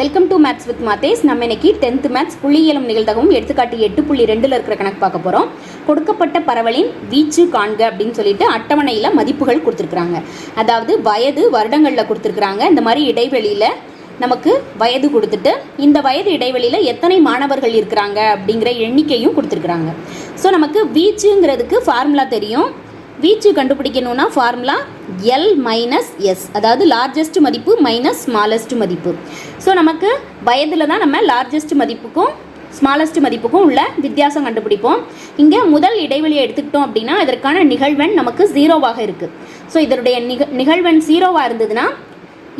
Welcome to maths with மாத்தேஸ் நம்ம இன்னைக்கு டென்த் மேத்ஸ் புள்ளியியலும் நிகழ்தகவும் எடுத்துக்காட்டு எட்டு புள்ளி ரெண்டில் இருக்கிற கணக்கு பார்க்க போகிறோம் கொடுக்கப்பட்ட பரவலின் வீச்சு காண்க அப்படின்னு சொல்லிட்டு அட்டவணையில் மதிப்புகள் கொடுத்துருக்குறாங்க. அதாவது வயது வருடங்களில் கொடுத்துருக்குறாங்க. இந்த மாதிரி இடைவெளியில் நமக்கு வயது கொடுத்துட்டு இந்த வயது இடைவெளியில் எத்தனை மாணவர்கள் இருக்கிறாங்க அப்படிங்கிற எண்ணிக்கையும் கொடுத்துருக்குறாங்க. ஸோ நமக்கு வீச்சுங்கிறதுக்கு ஃபார்முலா தெரியும். வீச்சு கண்டுபிடிக்கணும்னா ஃபார்முலா எல் மைனஸ் எஸ் அதாவது லார்ஜஸ்ட் மதிப்பு மைனஸ் ஸ்மாலஸ்ட் மதிப்பு. ஸோ நமக்கு வயதில் தான் நம்ம லார்ஜஸ்ட் மதிப்புக்கும் ஸ்மாலஸ்ட் மதிப்புக்கும் உள்ள வித்தியாசம் கண்டுபிடிப்போம். இங்கே முதல் இடைவெளியை எடுத்துக்கிட்டோம் அப்படின்னா இதற்கான நிகழ்வெண் நமக்கு ஜீரோவாக இருக்குது ஸோ இதனுடைய நிக நிகழ்வெண் ஜீரோவாக இருந்ததுன்னா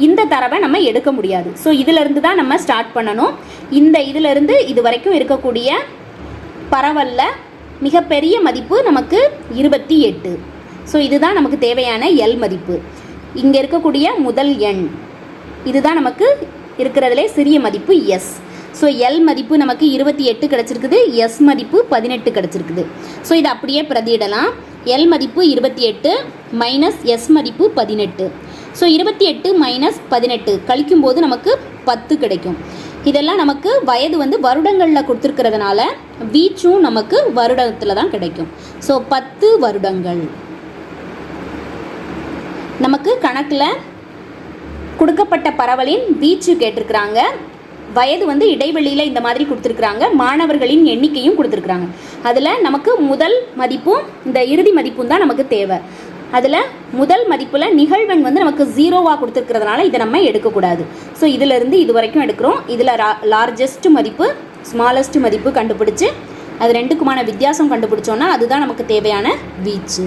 இந்த தரவை நம்ம எடுக்க முடியாது. ஸோ இதிலிருந்து தான் நம்ம ஸ்டார்ட் பண்ணணும். இந்த இதிலிருந்து இது வரைக்கும் இருக்கக்கூடிய பரவல்ல மிகப்பெரிய மதிப்பு நமக்கு இருபத்தி எட்டு. ஸோ இதுதான் நமக்கு தேவையான எல் மதிப்பு. இங்கே இருக்கக்கூடிய முதல் எண். இதுதான் நமக்கு இருக்கிறதுலே சிறிய மதிப்பு எஸ் ஸோ எல் மதிப்பு நமக்கு இருபத்தி எட்டு கிடச்சிருக்குது எஸ் மதிப்பு பதினெட்டு கிடச்சிருக்குது. ஸோ இதை அப்படியே பிரதியிடலாம். எல் மதிப்பு இருபத்தி எட்டு மைனஸ் எஸ் மதிப்பு பதினெட்டு. ஸோ இருபத்தி எட்டு மைனஸ் பதினெட்டு. கழிக்கும்போது நமக்கு பத்து கிடைக்கும். இதெல்லாம் நமக்கு வயது வந்து வருடங்களில் கொடுத்துருக்கிறதுனால வீச்சும் நமக்கு வருடத்தில் தான் கிடைக்கும். ஸோ பத்து வருடங்கள். நமக்கு கணக்கில் கொடுக்கப்பட்ட பரவலின் வீச்சு கேட்டிருக்கிறாங்க. வயது வந்து இடைவெளியில் இந்த மாதிரி கொடுத்துருக்குறாங்க. மாணவர்களின் எண்ணிக்கையும் கொடுத்துருக்குறாங்க. அதில் நமக்கு முதல் மதிப்பும் இந்த இறுதி மதிப்பும் தான் நமக்கு தேவை. அதில் முதல் மதிப்பில் நிகழ்வெண் வந்து நமக்கு ஜீரோவாக கொடுத்துருக்கிறதுனால இதை நம்ம எடுக்கக்கூடாது. ஸோ இதிலிருந்து இது வரைக்கும் எடுக்கிறோம். இதில் லார்ஜஸ்ட் மதிப்பு ஸ்மாலஸ்ட் மதிப்பு கண்டுபிடிச்சி அது ரெண்டுக்குமான வித்தியாசம் கண்டுபிடிச்சோன்னா அதுதான் நமக்கு தேவையான வீச்சு.